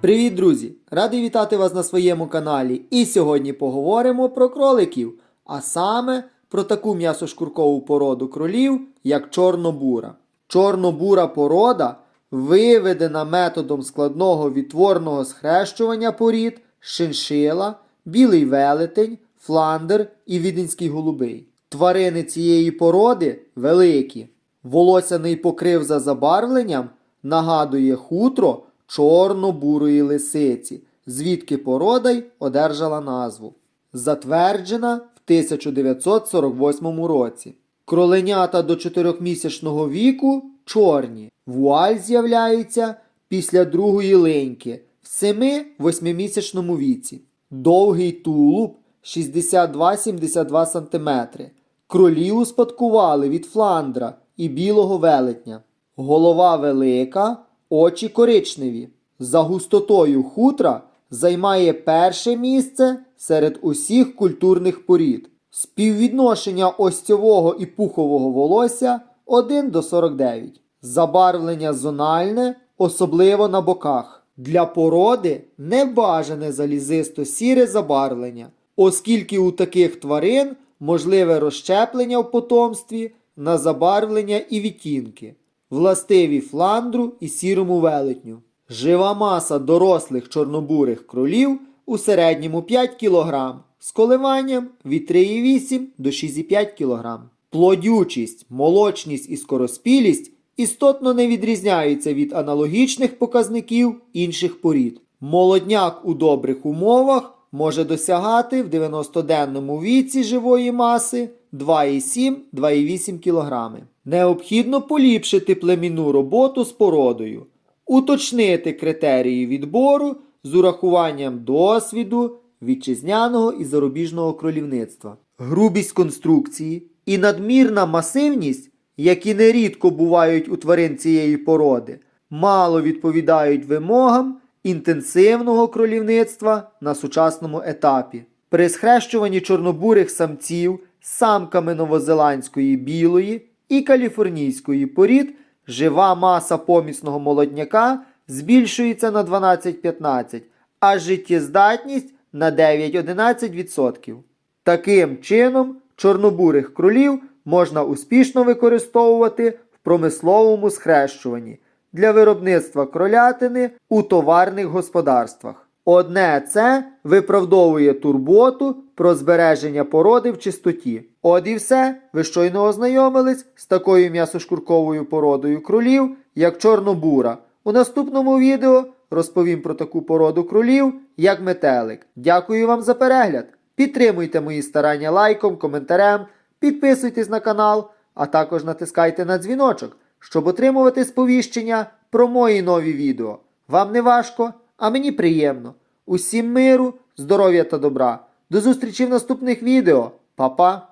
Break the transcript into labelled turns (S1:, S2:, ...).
S1: Привіт, друзі! Радий вітати вас на своєму каналі. І сьогодні поговоримо про кроликів, а саме про таку м'ясошкуркову породу кролів, як чорнобура. Чорнобура порода виведена методом складного відтворного схрещування порід шиншила, білий велетень, фландер і віденський голубий. Тварини цієї породи великі. Волосяний покрив за забарвленням нагадує хутро чорно-бурої лисиці, звідки порода й одержала назву. Затверджена в 1948 році. Кроленята до 4-місячного віку чорні. Вуаль з'являється після другої линьки в 7-8-місячному віці. Довгий тулуб 62-72 см. Кролі успадкували від фландра і білого велетня. Голова велика, очі коричневі. За густотою хутра займає перше місце серед усіх культурних порід. Співвідношення остьового і пухового волосся 1 до 49. Забарвлення зональне, особливо на боках. Для породи небажане залізисто-сіре забарвлення, оскільки у таких тварин можливе розщеплення в потомстві на забарвлення і відтінки, властиві фландру і сірому велетню. Жива маса дорослих чорнобурих кролів у середньому 5 кг з коливанням від 3,8 до 6,5 кг. Плодючість, молочність і скороспілість істотно не відрізняються від аналогічних показників інших порід. Молодняк у добрих умовах може досягати в 90-денному віці живої маси 2,7-2,8 кг. Необхідно поліпшити племінну роботу з породою, уточнити критерії відбору з урахуванням досвіду вітчизняного і зарубіжного кролівництва. Грубість конструкції і надмірна масивність, які нерідко бувають у тварин цієї породи, мало відповідають вимогам інтенсивного кролівництва на сучасному етапі. При схрещуванні чорнобурих самців з самками новозеландської білої і каліфорнійської порід жива маса помісного молодняка збільшується на 12-15, а життєздатність на 9-11%. Таким чином, чорнобурих кролів можна успішно використовувати в промисловому схрещуванні для виробництва кролятини у товарних господарствах. Одне це виправдовує турботу про збереження породи в чистоті. От і все, ви щойно ознайомились з такою м'ясошкурковою породою кролів, як чорнобура. У наступному відео розповім про таку породу кролів, як метелик. Дякую вам за перегляд. Підтримуйте мої старання лайком, коментарем, підписуйтесь на канал, а також натискайте на дзвіночок, щоб отримувати сповіщення про мої нові відео. Вам не важко, а мені приємно. Усім миру, здоров'я та добра. До зустрічі в наступних відео. Па-па!